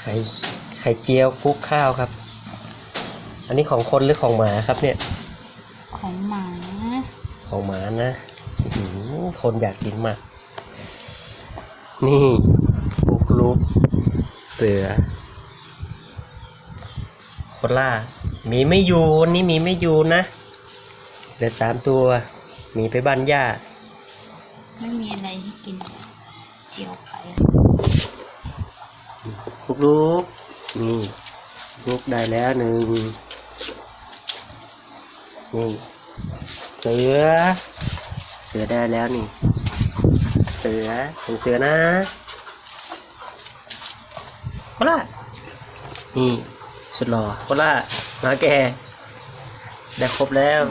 ไข่ไข่เจียวคลุกข้าวครับ อันนี้ของคนหรือของหมาครับเนี่ย ของหมา ของหมานะอื้อหือคนอยากกินมาก นี่ปุกลุกเสือ โคล่ามีไม่อยู่วันนี้มีไม่อยู่นะเหลือสามตัว มีไปบ้านย่า ไม่มีอะไรให้กิน เจียวไข่ ปุกลุกนี่ลุกได้แล้วหนึ่งนี่เสือ เสือได้แล้วนี่ เสือเป็นเสือนะโคล่านี่สุดหล่อโคล่ามาแกได้ครบแล้ว